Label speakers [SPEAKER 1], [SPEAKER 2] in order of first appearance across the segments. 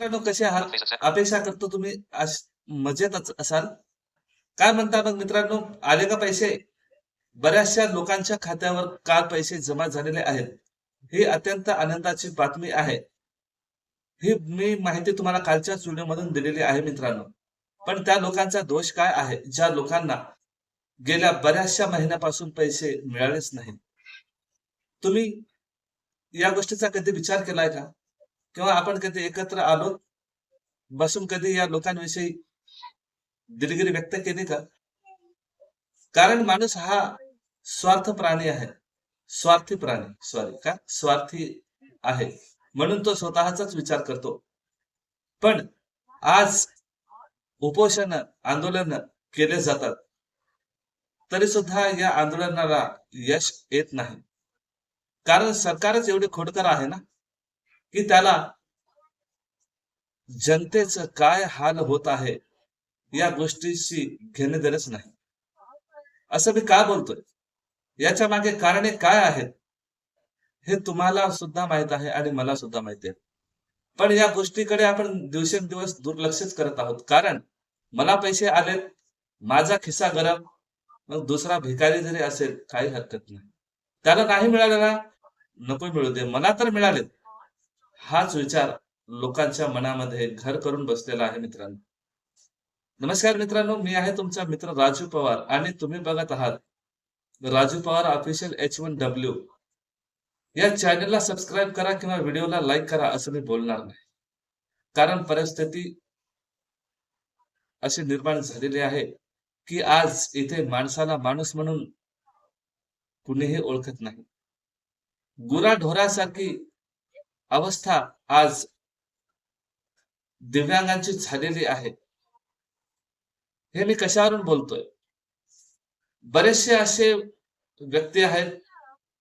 [SPEAKER 1] मित्रांनो कसे आहात? अपेक्षा करतो. तुम्ही. मजेतच असाल. काय म्हणता मग मित्रांनो? आले का पैसे? बऱ्याचशा लोकांच्या खात्यावर काल पैसे जमा झालेले आहेत? ही अत्यंत आनंदाची बातमी आहे. ही मी माहिती तुम्हाला कालच्याच व्हिडिओमधून दिलेली आहे मित्रांनो. पण त्या लोकांचा दोष काय आहे? ज्या लोकांना गेल्या बऱ्याचशा महिन्यापासून पैसे मिळालेच नाहीत. तुम्ही या गोष्टीचा कधी विचार केलाय का? किंवा आपण कधी एकत्र आलो बसून कधी या लोकांविषयी दिलगिरी व्यक्त केली का? कारण माणूस हा स्वार्थ प्राणी आहे. स्वार्थी प्राणी सॉरी का? स्वार्थी आहे. म्हणून तो स्वतःचाच विचार करतो. पण आज उपोषण आंदोलन केले जातात. तरी सुद्धा या आंदोलनाला यश येत नाही. कारण सरकारच एवढे खोडकर आहे ना? की त्याला जनतेचं काय हाल होत आहे या गोष्टीशी घेणे देणेच नाही. असं मी का बोलतोय? याच्या मागे कारणे काय आहेत? हे तुम्हाला सुद्धा माहीत आहे आणि मला सुद्धा माहिती आहे. पण या गोष्टीकडे आपण दिवसेंदिवस दुर्लक्षच करत आहोत. कारण मला पैसे आलेत माझा खिस्सा गरम मग दुसरा भिकारी जरी असेल काही हरकत नाही. त्याला नाही मिळालेला नको मिळू दे. मला तर मिळालेत. हाच विचार लोकांच्या मनामध्ये घर करून बसलेला आहे मित्रांनो. नमस्कार मित्रांनो मी आहे तुमचा मित्र राजू पवार आणि तुम्ही बघत आहात Raju Pawar official H one W या चॅनलला सबस्क्राईब करा किंवा व्हिडिओला लाईक करा असं मी बोलणार नाही. कारण परिस्थिती अशी निर्माण झालेली आहे की आज इथे माणसाला माणूस म्हणून कुणीही ओळखत नाही. गुरा ढोरासारखी अवस्था आज दिव्यांगांची झालेली आहे. हे मी कशावरून बोलतोय? बरेचसे असे व्यक्ती आहेत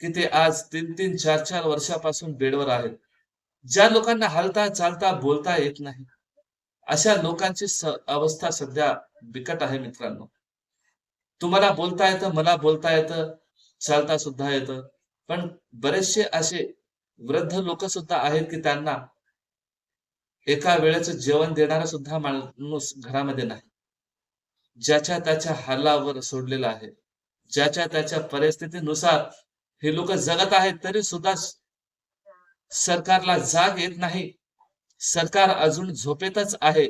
[SPEAKER 1] की ते आज तीन तीन चार चार वर्षापासून बेडवर आहेत. ज्या लोकांना हालता चालता बोलता येत नाही अशा लोकांची अवस्था सध्या बिकट आहे मित्रांनो. तुम्हाला बोलता येतं मला बोलता येतं चालता सुद्धा येतं. पण बरेचसे असे वृद्ध लोक सुद्धा आहेत की त्यांना एका वेळेचं जेवण देणारा सुद्धा माणूस घरामध्ये नाही. ज्याच्या त्याच्या हालावर सोडलेला आहे. ज्याच्या त्याच्या परिस्थितीनुसार हे लोक जगत आहेत तरी सुद्धा सरकारला जाग येत नाही. सरकार अजून झोपेतच आहे.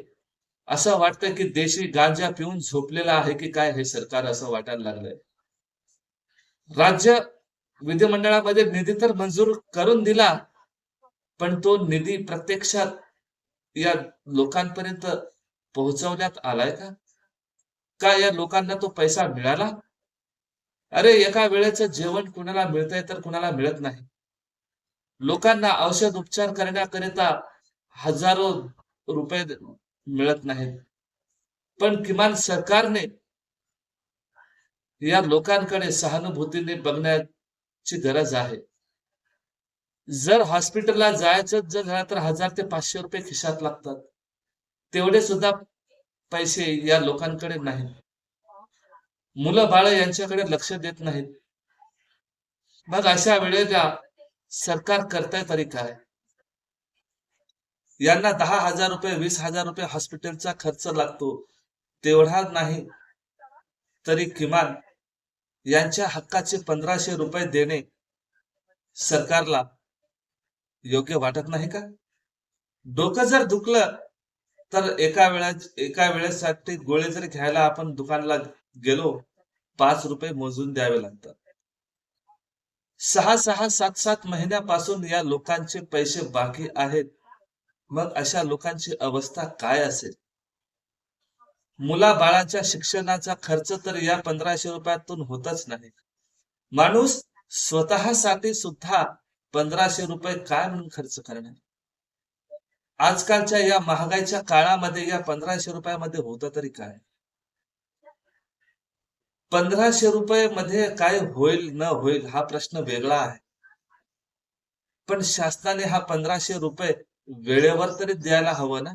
[SPEAKER 1] असं वाटतं की देशी गांजा पिऊन झोपलेला आहे की काय हे सरकार असं वाटायला लागलंय. राज्य विधिमंडळामध्ये निधी तर मंजूर करून दिला पण तो निधी प्रत्यक्षात या लोकांपर्यंत पोहोचवण्यात आलाय का? का या लोकांना तो पैसा मिळाला? अरे एका वेळेचं जेवण कुणाला मिळतंय तर कुणाला मिळत नाही. लोकांना औषध उपचार करण्याकरिता हजारो रुपये मिळत नाहीत. पण किमान सरकारने या लोकांकडे सहानुभूतीने बघण्यात ची गरज आहे. जर हॉस्पिटलला जायचं जर झालं तर हजार ते पाचशे रुपये खिशात लागतात. तेवढे सुद्धा पैसे या लोकांकडे नाहीत मुलं बाळ यांच्याकडे लक्ष देत नाहीत. मग अशा वेळेला सरकार करताय तरी काय? यांना दहा हजार रुपये वीस हजार रुपये हॉस्पिटलचा खर्च लागतो. तेवढा नाही. तरी किमान यांच्या हक्काचे पंधराशे रुपये देणे सरकारला योग्य वाटत नाही का? डोकं जर दुखलं तर एका वेळा एका वेळेसाठी गोळे जरी घ्यायला आपण दुकानला गेलो पाच रुपये मोजून द्यावे लागतात. सहा सहा सात सात महिन्यापासून या लोकांचे पैसे बाकी आहेत. मग अशा लोकांची अवस्था काय असेल? मुला बाळाच्या शिक्षणाचा खर्च तर या पंधराशे रुपयातून होतच नाही. माणूस स्वतःसाठी सुद्धा पंधराशे रुपये काय म्हणून खर्च करणार? आजकालच्या या महागाईच्या काळामध्ये या पंधराशे रुपयामध्ये होत तरी काय? पंधराशे रुपये मध्ये काय होईल न होईल हा प्रश्न वेगळा आहे. पण शासनाने हा पंधराशे रुपये वेळेवर तरी द्यायला हवं ना?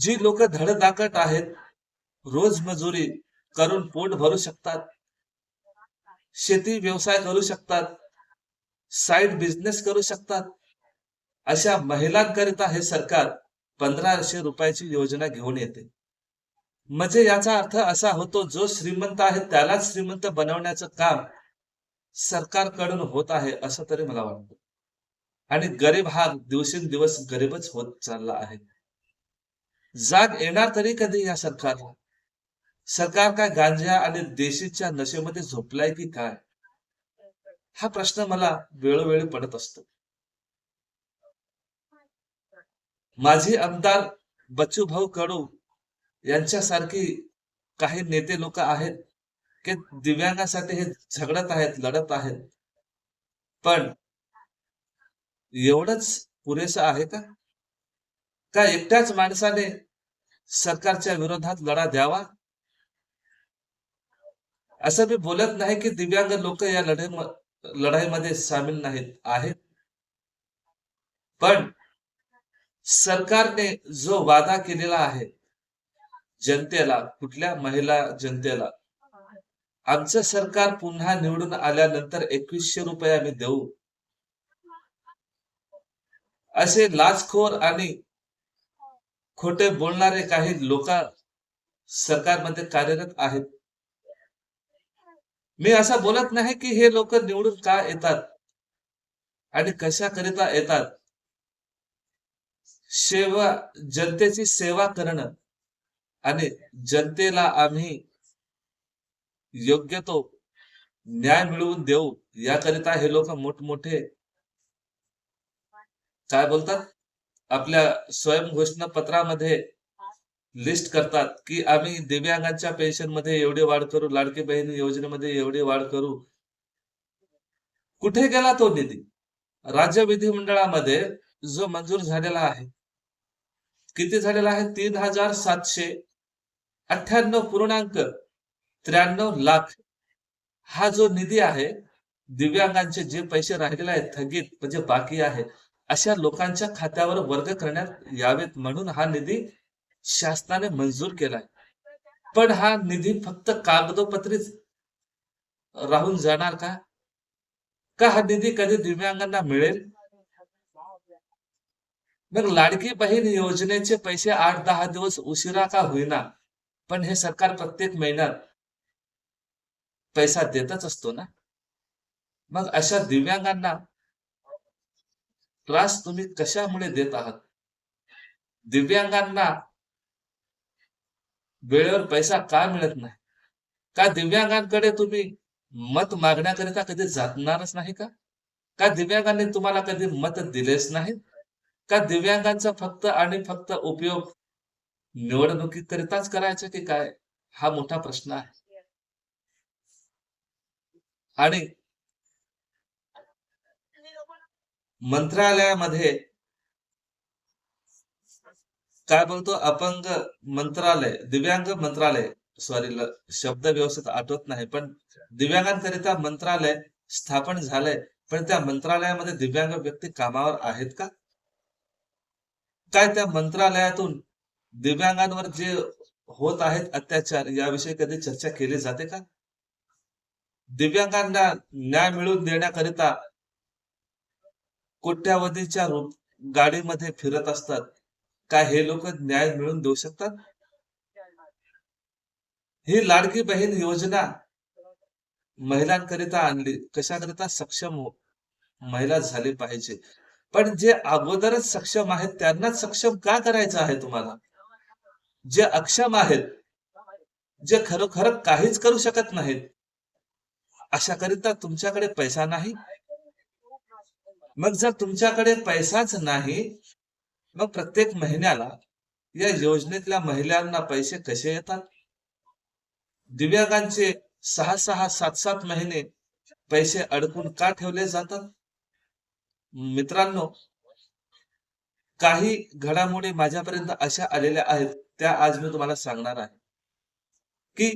[SPEAKER 1] जी लोक धडधाकट आहेत रोज मजुरी करून पोट भरू शकतात शेती व्यवसाय करू शकतात साईड बिझनेस करू शकतात अशा महिलांकरिता हे सरकार पंधराशे रुपयाची योजना घेऊन येते. म्हणजे याचा अर्थ असा होतो जो श्रीमंत आहे त्यालाच श्रीमंत बनवण्याचं काम सरकारकडून होत आहे असं तरी मला वाटतं. आणि गरीब हा दिवसेंदिवस गरीबच होत चालला आहे. जाग येणार तरी कधी या सरकारला? सरकार काय गांजा आणि देशीच्या नशेमध्ये झोपलाय की काय? हा प्रश्न मला वेळोवेळी पडत असतो. माझे आमदार बच्चू भाऊ कडू यांच्यासारखी काही नेते लोक आहेत की दिव्यांगासाठी हे झगडत आहेत लढत आहेत. पण एवढंच पुरेसं आहे का? का एकट्याच माणसाने सरकारच्या विरोधात लढा द्यावा? असं मी बोलत नाही की दिव्यांग लोक या लढाई लढाईमध्ये सामील नाहीत आहेत. पण सरकारने जो वादा केलेला आहे जनतेला कुठल्या महिला जनतेला आमचं सरकार पुन्हा निवडून आल्यानंतर एकवीसशे रुपये आम्ही देऊ. असे लाचखोर आणि खोटे बोलणारे काही लोक सरकारमध्ये कार्यरत आहेत. मी असं बोलत नाही की हे लोक निवडून का येतात आणि कशाकरिता येतात. सेवा जनतेची सेवा करणं आणि जनतेला आम्ही योग्य तो न्याय मिळवून देऊ याकरिता हे लोक मोठमोठे काय बोलतात? आपल्या स्वयंघोषणा पत्रामध्ये लिस्ट करतात की आम्ही दिव्यांगांच्या पेन्शनमध्ये एवढी वाढ करू लाडकी बहीण योजनेमध्ये एवढी वाढ करू. कुठे गेला तो निधी? राज्य विधिमंडळामध्ये जो मंजूर झालेला आहे. किती झालेला आहे? तीन हजार सातशे अठ्ठ्याण्णव पूर्णांक त्र्याण्णव लाख. हा जो निधी आहे दिव्यांगांचे जे पैसे राहिलेले आहेत थकीत म्हणजे बाकी आहे अशा लोकांच्या खात्यावर वर्ग करण्यात यावेत म्हणून हा निधी शासनाने मंजूर केलाय. पण हा निधी फक्त कागदोपत्रीच राहून जाणार का? का हा निधी कधी दिव्यांगांना मिळेल? मग लाडकी बहीण योजनेचे पैसे आठ दहा दिवस उशिरा का होईना? पण हे सरकार प्रत्येक महिन्यात पैसा देतच असतो ना? मग अशा दिव्यांगांना त्रास तुम्ही कशामुळे देत आहात? दिव्यांगांना वेळेवर पैसा का मिळत नाही? का दिव्यांगांकडे तुम्ही मत मागण्याकरिता कधी जातणारच नाही का? का दिव्यांगांनी तुम्हाला कधी मत दिलेच नाही का दिव्यांगांचा फक्त आणि फक्त उपयोग निवडणुकीकरिताच करायचा की काय? हा मोठा प्रश्न आहे. आणि मंत्रालयामध्ये काय बोलतो? अपंग मंत्रालय दिव्यांग मंत्रालय. सॉरी शब्द व्यवस्थित आठवत नाही पण दिव्यांगांकरिता मंत्रालय स्थापन झालंय. पण त्या मंत्रालयामध्ये दिव्यांग व्यक्ती कामावर आहेत का? काय त्या मंत्रालयातून दिव्यांगांवर जे होत आहेत अत्याचार याविषयी कधी चर्चा केली जाते का? दिव्यांगांना न्याय मिळवून देण्याकरिता कोट्यावधीच्या रूप गाडीमध्ये फिरत असतात. काय हे लोक न्याय मिळवून देऊ शकतात? ही लाडकी बहीण योजना महिलांकरिता आणली कशाकरिता सक्षम हो महिला झाली पाहिजे. पण जे अगोदरच सक्षम आहेत त्यांनाच सक्षम का करायचं आहे तुम्हाला? जे अक्षम आहेत जे खरोखर काहीच करू शकत नाहीत अशा करिता तुमच्याकडे पैसा नाही? मग जर तुमच्याकडे पैसाच नाही मग प्रत्येक महिन्याला या योजनेतल्या महिलांना पैसे कसे येतात? दिव्यांगांचे सहा सहा सात सात महिने पैसे अडकून का ठेवले जातात? मित्रांनो काही घडामोडी माझ्यापर्यंत अशा आलेल्या आहेत त्या आज मी तुम्हाला सांगणार आहे. की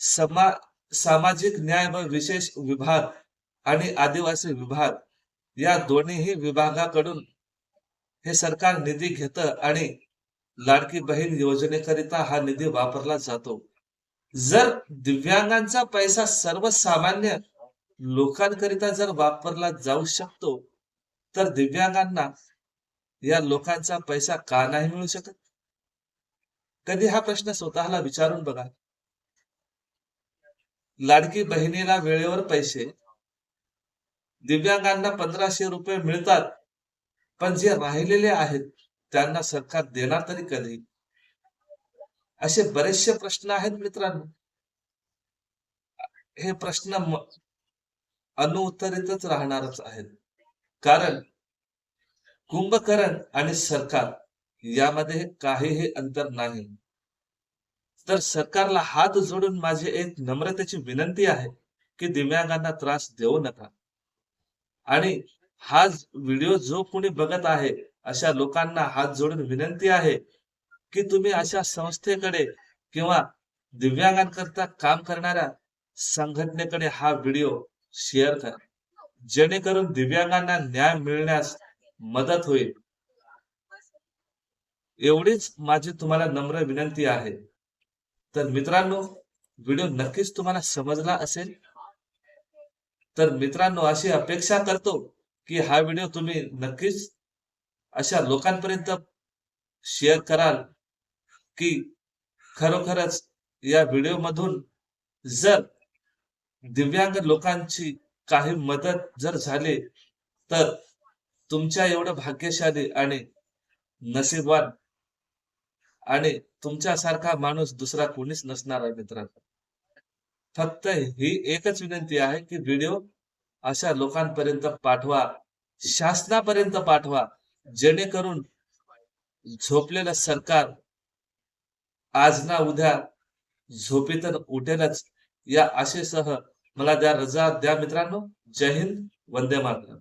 [SPEAKER 1] समा सामाजिक न्याय व विशेष विभाग आणि आदिवासी विभाग या दोन्ही विभागाकडून हे सरकार निधी घेत आणि लाडकी बहीण योजनेकरिता हा निधी वापरला जातो. जर दिव्यांगांचा पैसा सर्वसामान्य लोकांकरिता जर वापरला जाऊ शकतो तर दिव्यांगांना या लोकांचा पैसा का नाही मिळू शकत? कधी हा प्रश्न स्वतःला विचारून बघा. लाडकी बहिणीला वेळेवर पैसे दिव्यांगांना पंधराशे रुपये मिळतात. पण जे राहिलेले आहेत त्यांना सरकार देणार तरी कधी? असे बरेचसे प्रश्न आहेत मित्रांनो. हे प्रश्न म- अनुत्तरितच राहणारच आहेत. कारण कुंभकरण आणि सरकार यामध्ये काहीही अंतर नाही. तर सरकारला हात जोडून माझी एक नम्रतेची विनंती आहे की दिव्यांगांना त्रास देऊ नका. आणि हा व्हिडिओ जो कोणी बघत आहे अशा लोकांना हात जोडून विनंती आहे की तुम्ही अशा संस्थेकडे किंवा दिव्यांगांकरता काम करणाऱ्या संघटनेकडे हा व्हिडिओ शेअर करा. जेणेकरून दिव्यांगांना न्याय मिळण्यास मदत होईल. एवढीच माझी तुम्हाला नम्र विनंती आहे. तर मित्रांनो व्हिडिओ नक्कीच तुम्हाला समजला असेल. तर मित्रांनो अशी अपेक्षा करतो की हा व्हिडिओ तुम्ही नक्कीच अशा लोकांपर्यंत शेअर कराल की खरोखरच या व्हिडिओ मधून जर दिव्यांग लोकांची काही मदत जर झाली तर तुमच्या एवढं भाग्यशाली आणि नशीबवान आणि तुमच्यासारखा माणूस दुसरा कोणीच नसणार आहे मित्रांनो. फक्त ही एकच विनंती आहे की व्हिडिओ अशा लोकांपर्यंत पाठवा शासनापर्यंत पाठवा जेणेकरून झोपलेलं सरकार आज ना उद्या झोपेतून उठेलच. या आशेसह मला द्या रजा द्या मित्रांनो. जय हिंद वंदे मातरम.